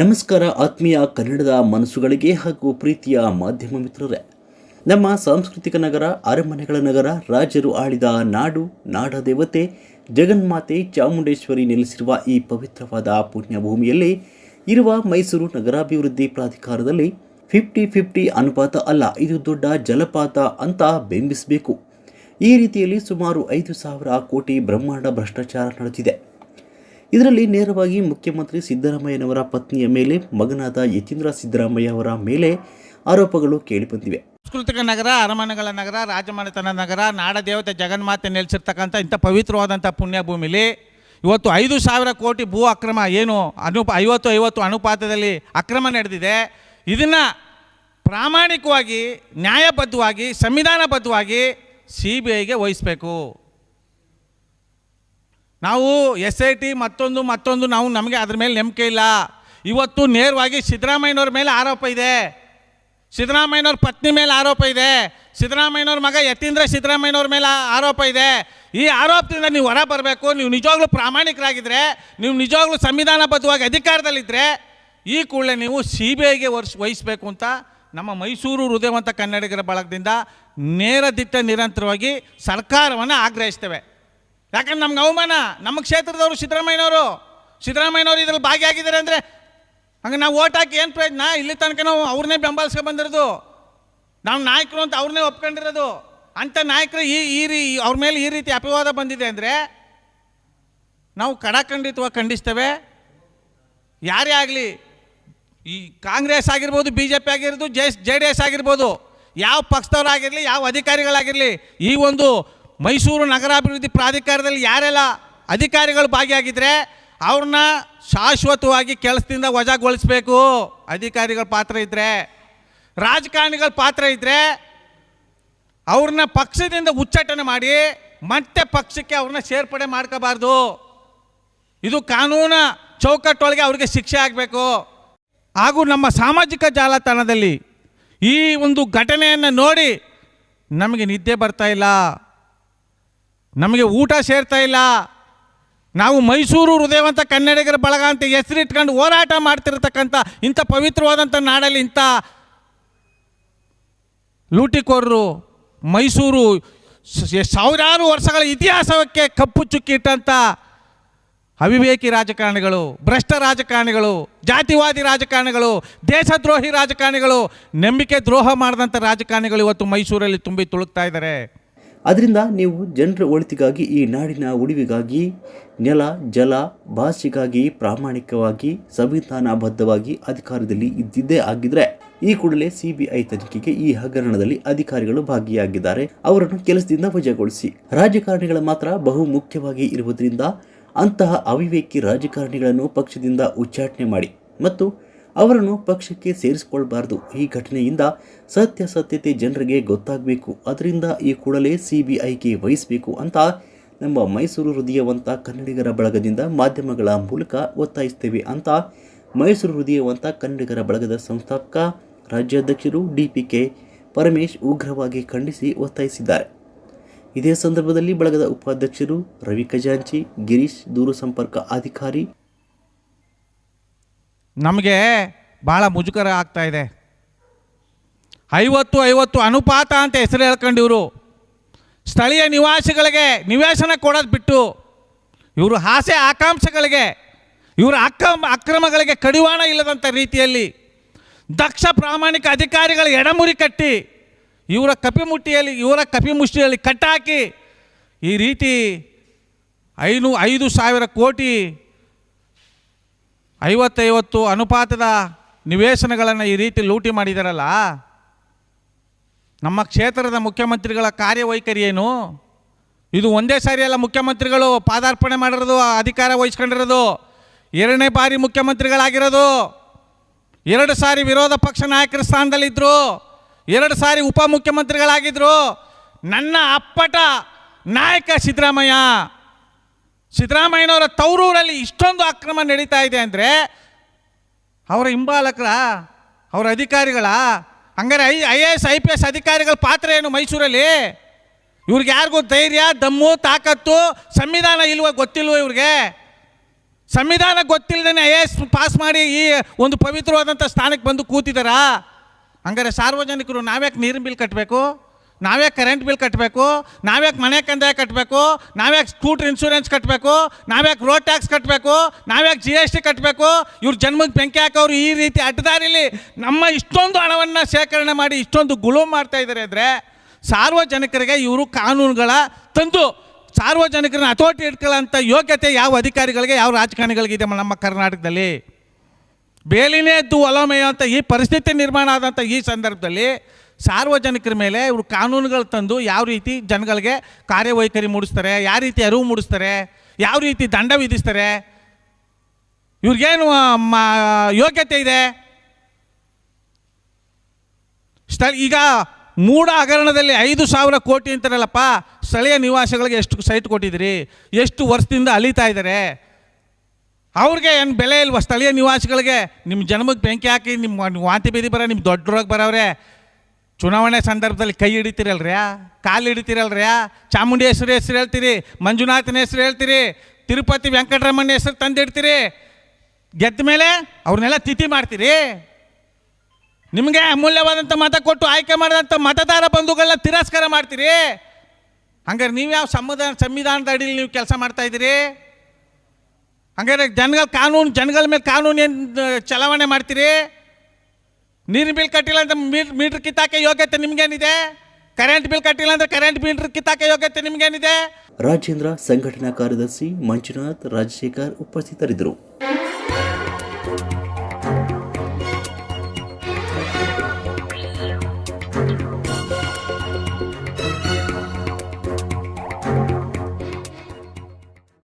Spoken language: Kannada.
ನಮಸ್ಕಾರ ಆತ್ಮೀಯ ಕನ್ನಡದ ಮನಸ್ಸುಗಳಿಗೆ ಹಾಗೂ ಪ್ರೀತಿಯ ಮಾಧ್ಯಮ ಮಿತ್ರರೇ. ನಮ್ಮ ಸಾಂಸ್ಕೃತಿಕ ನಗರ, ಅರಮನೆಗಳ ನಗರ, ರಾಜರು ಆಳಿದ ನಾಡು ನಾಡ ದೇವತೆ ಜಗನ್ಮಾತೆ ಚಾಮುಂಡೇಶ್ವರಿ ನೆಲೆಸಿರುವ ಈ ಪವಿತ್ರವಾದ ಪುಣ್ಯಭೂಮಿಯಲ್ಲಿ ಇರುವ ಮೈಸೂರು ನಗರಾಭಿವೃದ್ಧಿ ಪ್ರಾಧಿಕಾರದಲ್ಲಿ ಫಿಫ್ಟಿ ಫಿಫ್ಟಿ ಅನುಪಾತ ಅಲ್ಲ, ಇದು ದೊಡ್ಡ ಜಲಪಾತ ಅಂತ ಬಿಂಬಿಸಬೇಕು. ಈ ರೀತಿಯಲ್ಲಿ ಸುಮಾರು ಐದು ಸಾವಿರ ಕೋಟಿ ಬ್ರಹ್ಮಾಂಡ ಭ್ರಷ್ಟಾಚಾರ ನಡೆದಿದೆ. ಇದರಲ್ಲಿ ನೇರವಾಗಿ ಮುಖ್ಯಮಂತ್ರಿ ಸಿದ್ದರಾಮಯ್ಯನವರ ಪತ್ನಿಯ ಮೇಲೆ ಮಗನಾದ ಯತೀಂದ್ರ ಸಿದ್ದರಾಮಯ್ಯ ಅವರ ಮೇಲೆ ಆರೋಪಗಳು ಕೇಳಿಬಂದಿವೆ. ಸಾಂಸ್ಕೃತಿಕ ನಗರ, ಅರಮನೆಗಳ ನಗರ, ರಾಜಮನೆತನ ನಗರ, ನಾಡದೇವತೆ ಜಗನ್ಮಾತೆ ನೆಲೆಸಿರ್ತಕ್ಕಂಥ ಇಂಥ ಪವಿತ್ರವಾದಂಥ ಪುಣ್ಯಭೂಮಿಲಿ ಇವತ್ತು ಐದು ಸಾವಿರ ಕೋಟಿ ಭೂ ಅಕ್ರಮ ಏನು ಅನುಪ ಐವತ್ತು ಐವತ್ತು ಅನುಪಾತದಲ್ಲಿ ಅಕ್ರಮ ನಡೆದಿದೆ. ಇದನ್ನು ಪ್ರಾಮಾಣಿಕವಾಗಿ, ನ್ಯಾಯಬದ್ಧವಾಗಿ, ಸಂವಿಧಾನಬದ್ಧವಾಗಿ ಸಿ ಬಿ ಐಗೆ ವಹಿಸಬೇಕು. ನಾವು ಎಸ್ ಐ ಟಿ ಮತ್ತೊಂದು ಮತ್ತೊಂದು, ನಾವು ನಮಗೆ ಅದ್ರ ಮೇಲೆ ನಂಬಿಕೆ ಇಲ್ಲ. ಇವತ್ತು ನೇರವಾಗಿ ಸಿದ್ದರಾಮಯ್ಯನವ್ರ ಮೇಲೆ ಆರೋಪ ಇದೆ. ಸಿದ್ದರಾಮಯ್ಯನವ್ರ ಪತ್ನಿ ಮೇಲೆ ಆರೋಪ ಇದೆ. ಸಿದ್ದರಾಮಯ್ಯನವ್ರ ಮಗ ಯತೀಂದ್ರ ಸಿದ್ದರಾಮಯ್ಯನವ್ರ ಮೇಲೆ ಆರೋಪ ಇದೆ. ಈ ಆರೋಪದಿಂದ ನೀವು ಹೊರ ಬರಬೇಕು. ನೀವು ನಿಜವಾಗ್ಲೂ ಪ್ರಾಮಾಣಿಕರಾಗಿದ್ದರೆ ನೀವು ನಿಜವಾಗ್ಲೂ ಸಂವಿಧಾನಬದ್ಧವಾಗಿ ಅಧಿಕಾರದಲ್ಲಿದ್ದರೆ ಈ ಕೂಡಲೇ ನೀವು ಸಿ ಬಿ ಐಗೆ ವರ್ಷ ವಹಿಸಬೇಕು ಅಂತ ನಮ್ಮ ಮೈಸೂರು ಹೃದಯವಂತ ಕನ್ನಡಿಗರ ಬಳಗದಿಂದ ನೇರ ದಿಟ್ಟ ನಿರಂತರವಾಗಿ ಸರ್ಕಾರವನ್ನು ಆಗ್ರಹಿಸ್ತೇವೆ. ಯಾಕಂದ್ರೆ ನಮ್ಗೆ ಅವಮಾನ. ನಮ್ಮ ಕ್ಷೇತ್ರದವರು ಸಿದ್ದರಾಮಯ್ಯನವರು. ಸಿದ್ದರಾಮಯ್ಯನವರು ಇದ್ರಲ್ಲಿ ಭಾಗಿಯಾಗಿದ್ದಾರೆ ಅಂದರೆ ಹಂಗೆ ನಾವು ಓಟ್ ಹಾಕಿ ಏನು ಪ್ರಯೋಜನ? ಇಲ್ಲಿ ತನಕ ನಾವು ಅವ್ರನ್ನೇ ಬೆಂಬಲಿಸ್ಕೊಂಡು ಬಂದಿರೋದು. ನಾವು ನಾಯಕರು ಅಂತ ಅವ್ರನ್ನೇ ಒಪ್ಕೊಂಡಿರೋದು. ಅಂಥ ನಾಯಕರು ಈ ಈ ರೀ ಅವ್ರ ಮೇಲೆ ಈ ರೀತಿ ಅಪವಾದ ಬಂದಿದೆ ಅಂದರೆ ನಾವು ಕಡಾಖಂಡಿತವಾಗಿ ಖಂಡಿಸ್ತೇವೆ. ಯಾರೇ ಆಗಲಿ, ಈ ಕಾಂಗ್ರೆಸ್ ಆಗಿರ್ಬೋದು ಬಿ ಜೆ ಪಿ ಆಗಿರ್ಬೋದು, ಜೆ ಜೆ ಡಿ ಎಸ್ ಆಗಿರ್ಬೋದು, ಯಾವ ಪಕ್ಷದವರಾಗಿರಲಿ ಯಾವ ಅಧಿಕಾರಿಗಳಾಗಿರಲಿ, ಈ ಒಂದು ಮೈಸೂರು ನಗರಾಭಿವೃದ್ಧಿ ಪ್ರಾಧಿಕಾರದಲ್ಲಿ ಯಾರೆಲ್ಲ ಅಧಿಕಾರಿಗಳು ಭಾಗಿಯಾಗಿದ್ದರೆ ಅವ್ರನ್ನ ಶಾಶ್ವತವಾಗಿ ಕೆಲಸದಿಂದ ವಜಾಗೊಳಿಸ್ಬೇಕು. ಅಧಿಕಾರಿಗಳ ಪಾತ್ರ ಇದ್ದರೆ ರಾಜಕಾರಣಿಗಳ ಪಾತ್ರ ಇದ್ದರೆ ಅವ್ರನ್ನ ಪಕ್ಷದಿಂದ ಉಚ್ಚಾಟನೆ ಮಾಡಿ ಮತ್ತೆ ಪಕ್ಷಕ್ಕೆ ಅವ್ರನ್ನ ಸೇರ್ಪಡೆ ಮಾಡ್ಕೋಬಾರ್ದು. ಇದು ಕಾನೂನ ಚೌಕಟ್ಟೊಳಗೆ ಅವ್ರಿಗೆ ಶಿಕ್ಷೆ ಆಗಬೇಕು. ಹಾಗೂ ನಮ್ಮ ಸಾಮಾಜಿಕ ಜಾಲತಾಣದಲ್ಲಿ ಈ ಒಂದು ಘಟನೆಯನ್ನು ನೋಡಿ ನಮಗೆ ನಿದ್ದೆ ಬರ್ತಾ ಇಲ್ಲ. ನಮಗೆ ಊಟ ಸೇರ್ತಾ ಇಲ್ಲ. ನಾವು ಮೈಸೂರು ಹೃದಯವಂತ ಕನ್ನಡಿಗರ ಬಳಗ ಅಂತ ಹೆಸರಿಟ್ಕೊಂಡು ಹೋರಾಟ ಮಾಡ್ತಿರ್ತಕ್ಕಂಥ ಇಂಥ ಪವಿತ್ರವಾದಂಥ ನಾಡಲ್ಲಿ ಇಂಥ ಲೂಟಿಕೋರರು ಮೈಸೂರು ಸಾವಿರಾರು ವರ್ಷಗಳ ಇತಿಹಾಸಕ್ಕೆ ಕಪ್ಪು ಚುಕ್ಕಿ ಇಟ್ಟಂಥ ಅವಿವೇಕಿ ರಾಜಕಾರಣಿಗಳು, ಭ್ರಷ್ಟ ರಾಜಕಾರಣಿಗಳು, ಜಾತಿವಾದಿ ರಾಜಕಾರಣಿಗಳು, ದೇಶದ್ರೋಹಿ ರಾಜಕಾರಣಿಗಳು, ನಂಬಿಕೆ ದ್ರೋಹ ಮಾಡಿದಂಥ ರಾಜಕಾರಣಿಗಳು ಇವತ್ತು ಮೈಸೂರಲ್ಲಿ ತುಂಬಿ ತುಳುಕ್ತಾ ಇದ್ದಾರೆ. ಅದರಿಂದ ನೀವು ಜನರ ಒಳಿತಿಗಾಗಿ, ಈ ನಾಡಿನ ಉಳಿವಿಗಾಗಿ, ನೆಲ, ಜಲ, ಭಾಷೆಗಾಗಿ, ಪ್ರಾಮಾಣಿಕವಾಗಿ, ಸಂವಿಧಾನಬದ್ಧವಾಗಿ ಅಧಿಕಾರದಲ್ಲಿ ಇದ್ದಿದ್ದೇ ಆಗಿದ್ರೆ, ಈ ಕೂಡಲೇ ಸಿಬಿಐ ತನಿಖೆಗೆ ಈ ಹಗರಣದಲ್ಲಿ ಅಧಿಕಾರಿಗಳು ಭಾಗಿಯಾಗಿದ್ದಾರೆ. ಅವರನ್ನು ಕೆಲಸದಿಂದ ವಜಾಗೊಳಿಸಿ. ರಾಜಕಾರಣಿಗಳ ಮಾತ್ರ ಬಹು ಮುಖ್ಯವಾಗಿ ಇರುವುದರಿಂದ ಅಂತಹ ಅವಿವೇಕಿ ರಾಜಕಾರಣಿಗಳನ್ನು ಪಕ್ಷದಿಂದ ಉಚ್ಚಾಟನೆ ಮಾಡಿ ಮತ್ತು ಅವರನ್ನು ಪಕ್ಷಕ್ಕೆ ಸೇರಿಸಿಕೊಳ್ಬಾರ್ದು. ಈ ಘಟನೆಯಿಂದ ಸತ್ಯಾಸತ್ಯತೆ ಜನರಿಗೆ ಗೊತ್ತಾಗಬೇಕು. ಅದರಿಂದ ಈ ಕೂಡಲೇ ಸಿ ಬಿ ಐಗೆ ವಹಿಸಬೇಕು ಅಂತ ನಮ್ಮ ಮೈಸೂರು ಹೃದಯವಂತ ಕನ್ನಡಿಗರ ಬಳಗದಿಂದ ಮಾಧ್ಯಮಗಳ ಮೂಲಕ ಒತ್ತಾಯಿಸ್ತೇವೆ ಅಂತ ಮೈಸೂರು ಹೃದಯವಂತ ಕನ್ನಡಿಗರ ಬಳಗದ ಸಂಸ್ಥಾಪಕ, ರಾಜ್ಯಾಧ್ಯಕ್ಷರು ಡಿ ಪಿ ಕೆ ಪರಮೇಶ್ ಉಗ್ರವಾಗಿ ಖಂಡಿಸಿ ಒತ್ತಾಯಿಸಿದ್ದಾರೆ. ಇದೇ ಸಂದರ್ಭದಲ್ಲಿ ಬಳಗದ ಉಪಾಧ್ಯಕ್ಷರು ರವಿ ಖಜಾಂಚಿ, ಗಿರೀಶ್ ದೂರ ಸಂಪರ್ಕ ಅಧಿಕಾರಿ ನಮಗೆ ಭಾಳ ಮುಜುಗರ ಆಗ್ತಾ ಇದೆ. ಐವತ್ತು ಐವತ್ತು ಅನುಪಾತ ಅಂತ ಹೆಸರು ಹೇಳ್ಕೊಂಡಿವರು ಸ್ಥಳೀಯ ನಿವಾಸಿಗಳಿಗೆ ನಿವೇಶನ ಕೊಡೋದು ಬಿಟ್ಟು ಇವರು ಆಸೆ ಆಕಾಂಕ್ಷೆಗಳಿಗೆ, ಇವರ ಅಕ್ರಮ ಅಕ್ರಮಗಳಿಗೆ ಕಡಿವಾಣ ಇಲ್ಲದಂಥ ರೀತಿಯಲ್ಲಿ ದಕ್ಷ ಪ್ರಾಮಾಣಿಕ ಅಧಿಕಾರಿಗಳ ಎಡಮುರಿ ಕಟ್ಟಿ ಇವರ ಕಪಿಮುಟ್ಟಿಯಲ್ಲಿ, ಇವರ ಕಪಿಮುಷ್ಟಿಯಲ್ಲಿ ಕಟ್ಟಾಕಿ ಈ ರೀತಿ ಐನೂ ಐದು ಸಾವಿರ ಕೋಟಿ ಐವತ್ತೈವತ್ತು ಅನುಪಾತದ ನಿವೇಶನಗಳನ್ನು ಈ ರೀತಿ ಲೂಟಿ ಮಾಡಿದಾರಲ್ಲ? ನಮ್ಮ ಕ್ಷೇತ್ರದ ಮುಖ್ಯಮಂತ್ರಿಗಳ ಕಾರ್ಯವೈಖರಿ ಏನು? ಇದು ಒಂದೇ ಸಾರಿ ಅಲ್ಲ, ಮುಖ್ಯಮಂತ್ರಿಗಳು ಪಾದಾರ್ಪಣೆ ಮಾಡಿರೋದು, ಅಧಿಕಾರ ವಹಿಸ್ಕೊಂಡಿರೋದು, ಎರಡನೇ ಬಾರಿ ಮುಖ್ಯಮಂತ್ರಿಗಳಾಗಿರೋದು, ಎರಡು ಸಾರಿ ವಿರೋಧ ಪಕ್ಷ ನಾಯಕರ ಸ್ಥಾನದಲ್ಲಿದ್ದರು ಎರಡು ಸಾರಿ ಉಪಮುಖ್ಯಮಂತ್ರಿಗಳಾಗಿದ್ದರು ನನ್ನ ಅಪ್ಪಟ ನಾಯಕ ಸಿದ್ದರಾಮಯ್ಯ ಸಿದ್ದರಾಮಯ್ಯನವರ ತವರೂರಲ್ಲಿ ಇಷ್ಟೊಂದು ಅಕ್ರಮ ನಡೀತಾ ಇದೆ ಅಂದರೆ ಅವರ ಹಿಂಬಾಲಕರ, ಅವರ ಅಧಿಕಾರಿಗಳ, ಹಂಗಾರೆ I I A S, I P S ಅಧಿಕಾರಿಗಳ ಪಾತ್ರ ಏನು ಮೈಸೂರಲ್ಲಿ ಇವ್ರಿಗೆ ಯಾರಿಗೂ ಧೈರ್ಯ, ದಮ್ಮು, ತಾಕತ್ತು, ಸಂವಿಧಾನ ಇಲ್ವ ಗೊತ್ತಿಲ್ವೋ ಇವ್ರಿಗೆ? ಸಂವಿಧಾನ ಗೊತ್ತಿಲ್ಲದೇ ಐ ಎಸ್ ಪಾಸ್ ಮಾಡಿ ಈ ಒಂದು ಪವಿತ್ರವಾದಂಥ ಸ್ಥಾನಕ್ಕೆ ಬಂದು ಕೂತಿದ್ದಾರಾ? ಹಂಗಾರೆ ಸಾರ್ವಜನಿಕರು ನಾವ್ಯಾಕೆ ನೀರಿನ ಬಿಲ್ ಕಟ್ಟಬೇಕು? ನಾವ್ಯಾಕೆ ಕರೆಂಟ್ ಬಿಲ್ ಕಟ್ಟಬೇಕು ನಾವ್ಯಾಕೆ ಮನೆ ಕಂದಾಯ ಕಟ್ಟಬೇಕು ನಾವ್ಯಾಕೆ ಸ್ಕೂಟ್ರ್ ಇನ್ಶೂರೆನ್ಸ್ ಕಟ್ಟಬೇಕು ನಾವ್ಯಾಕೆ ರೋಡ್ ಟ್ಯಾಕ್ಸ್ ಕಟ್ಟಬೇಕು ನಾವ್ಯಾಕೆ ಜಿ ಎಸ್ ಟಿ ಕಟ್ಟಬೇಕು ಇವ್ರ ಜನ್ಮಕ್ಕೆ ಬೆಂಕಿ ಹಾಕೋರು ಈ ರೀತಿ ಅಡ್ಡದಾರಿಲಿ ನಮ್ಮ ಇಷ್ಟೊಂದು ಹಣವನ್ನು ಶೇಖರಣೆ ಮಾಡಿ ಇಷ್ಟೊಂದು ಗುಳುಮ್ ಮಾಡ್ತಾ ಇದ್ದಾರೆ ಅಂದರೆ ಸಾರ್ವಜನಿಕರಿಗೆ ಇವರು ಕಾನೂನುಗಳ ತಂದು ಸಾರ್ವಜನಿಕರನ್ನ ಹತೋಟಿ ಇಟ್ಕೊಳ್ಳೋಂಥ ಯೋಗ್ಯತೆ ಯಾವ ಅಧಿಕಾರಿಗಳಿಗೆ, ಯಾವ ರಾಜಕಾರಣಿಗಳಿಗಿದೆ ನಮ್ಮ ಕರ್ನಾಟಕದಲ್ಲಿ? ಬೇಲಿನೇ ಎದ್ದು ಒಲ ಅಂತ ಈ ಪರಿಸ್ಥಿತಿ ನಿರ್ಮಾಣ ಆದಂಥ ಈ ಸಂದರ್ಭದಲ್ಲಿ ಸಾರ್ವಜನಿಕರ ಮೇಲೆ ಇವರು ಕಾನೂನುಗಳು ತಂದು ಯಾವ ರೀತಿ ಜನಗಳಿಗೆ ಕಾರ್ಯವೈಖರಿ ಮೂಡಿಸ್ತಾರೆ, ಯಾವ ರೀತಿ ಅರಿವು ಮೂಡಿಸ್ತಾರೆ, ಯಾವ ರೀತಿ ದಂಡ ವಿಧಿಸ್ತಾರೆ, ಇವ್ರಿಗೇನು ಯೋಗ್ಯತೆ ಇದೆ? ಸ್ಥಳ ಈಗ ಮೂಡ ಹಗರಣದಲ್ಲಿ ಐದು ಸಾವಿರ ಕೋಟಿ ಅಂತಾರಲ್ಲಪ್ಪ, ಸ್ಥಳೀಯ ನಿವಾಸಿಗಳಿಗೆ ಎಷ್ಟು ಸೈಟ್ ಕೊಟ್ಟಿದ್ದೀರಿ? ಎಷ್ಟು ವರ್ಷದಿಂದ ಅಲಿತಾ ಇದ್ದಾರೆ? ಅವ್ರಿಗೆ ಏನು ಬೆಲೆ ಇಲ್ವಾ? ಸ್ಥಳೀಯ ನಿವಾಸಿಗಳಿಗೆ ನಿಮ್ಮ ಜನ್ಮಕ್ಕೆ ಬೆಂಕಿ ಹಾಕಿ ನಿಮ್ಮ ವಾಂತಿ ಬೀದಿ ಬರ ನಿಮ್ಮ ದೊಡ್ಡ ರೋಗ ಬರೋರೆ ಚುನಾವಣೆ ಸಂದರ್ಭದಲ್ಲಿ ಕೈ ಹಿಡಿತೀರಲ್ರ್ಯಾ? ಕಾಲು ಹಿಡಿತೀರಲ್ರ್ಯಾ? ಚಾಮುಂಡಿ ಹೆಸರು ಹೇಳ್ತೀರಿ, ಮಂಜುನಾಥನ ಹೆಸರು ಹೇಳ್ತೀರಿ, ತಿರುಪತಿ ವೆಂಕಟರಮಣ ಹೆಸರು ತಂದಿಡ್ತೀರಿ, ಗೆದ್ದ ಮೇಲೆ ಅವ್ರನ್ನೆಲ್ಲ ತಿಥಿ ಮಾಡ್ತೀರಿ? ನಿಮಗೆ ಅಮೂಲ್ಯವಾದಂಥ ಮತ ಕೊಟ್ಟು ಆಯ್ಕೆ ಮಾಡಿದಂಥ ಮತದಾರ ಬಂಧುಗಳನ್ನ ತಿರಸ್ಕಾರ ಮಾಡ್ತೀರಿ? ಹಂಗಾರೆ ನೀವು ಯಾವ ಸಂವಿಧಾನ, ಸಂವಿಧಾನದ ಅಡಿಯಲ್ಲಿ ನೀವು ಕೆಲಸ ಮಾಡ್ತಾ ಇದ್ದೀರಿ? ಹಂಗಾರೆ ಜನಗಳ ಕಾನೂನು, ಜನಗಳ ಮೇಲೆ ಕಾನೂನು ಏನು ಚಲಾವಣೆ ಮಾಡ್ತೀರಿ? ನೀರಿನ ಬಿಲ್ ಕಟ್ಟಿಲ್ಲ ಅಂದ್ರೆ ಮೀಟ್ರ್ ಕಿತ್ತಾಕೆ ಯೋಗ್ಯತೆ ನಿಮ್ಗೇನಿದೆ? ಕರೆಂಟ್ ಬಿಲ್ ಕಟ್ಟಿಲ್ಲ ಅಂದ್ರೆ ಕರೆಂಟ್ ಮೀಟರ್ ಕಿತ್ತಾಕೆ ಯೋಗ್ಯತೆ ನಿಮ್ಗೇನಿದೆ? ರಾಜೇಂದ್ರ ಸಂಘಟನಾ ಕಾರ್ಯದರ್ಶಿ ಮಂಜುನಾಥ್, ರಾಜಶೇಖರ್ ಉಪಸ್ಥಿತರಿದ್ದರು.